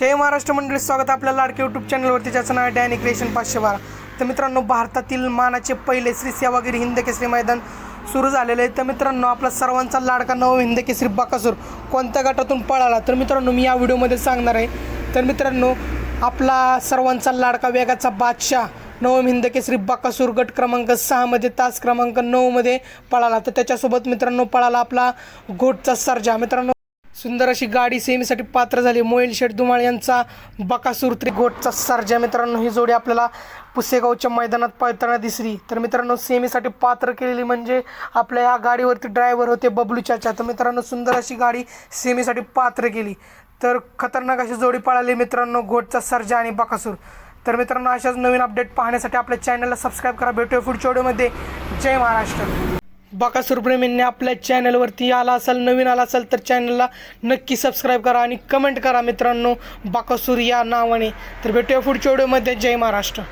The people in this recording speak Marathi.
जय महाराष्ट्र मंडळी स्वागत आपल्या लाडके यूट्यूब चॅनलवरती ज्याचं नाव आहे डॅनी क्रिएशन पाचशे बारा तर मित्रांनो भारतातील मानाचे पहिले श्री सेवागिरी हिंद केसरी मैदान सुरू झालेलं आहे. तर मित्रांनो आपला सर्वांचा लाडका नव हिंद केसरी बाकासूर कोणत्या गटातून पळाला? तर मित्रांनो मी या व्हिडिओमध्ये सांगणार आहे. तर मित्रांनो आपला सर्वांचा लाडका वेगाचा बादशाह नवम हिंद केसरी बाकासूर गट क्रमांक सहामध्ये तास क्रमांक नऊमध्ये पळाला. तर त्याच्यासोबत मित्रांनो पळाला आपला घोटचा सर्जा. मित्रांनो सुंदर अशी गाडी सेमीसाठी पात्र झाली. मोईल शेठ धुमाळ यांचा बकासूर त्रिगोटचा सर्जा. मित्रांनो ही जोडी आपल्याला पुसेगावच्या मैदानात पळताना दिसली. तर मित्रांनो सेमीसाठी पात्र केलेली म्हणजे आपल्या या गाडीवरती ड्रायव्हर होते बबलू चाचा. तर मित्रांनो सुंदर अशी गाडी सेमीसाठी पात्र केली. तर खतरनाक अशी जोडी पळाली मित्रांनो घोटचा सर्जा आणि बकासूर. तर मित्रांनो अशाच नवीन अपडेट पाहण्यासाठी आपल्या चॅनलला सबस्क्राईब करा. भेटूया पुढच्या व्हिडिओमध्ये जय महाराष्ट्र. बकासूर प्रेमींनी आपल्या चॅनलवरती आला असाल नवीन आला असाल तर चॅनलला नक्की सबस्क्राईब करा आणि कमेंट करा मित्रांनो. बाकासूर या नावाने. तर भेटूया पुढच्या व्हिडिओमध्ये जय महाराष्ट्र.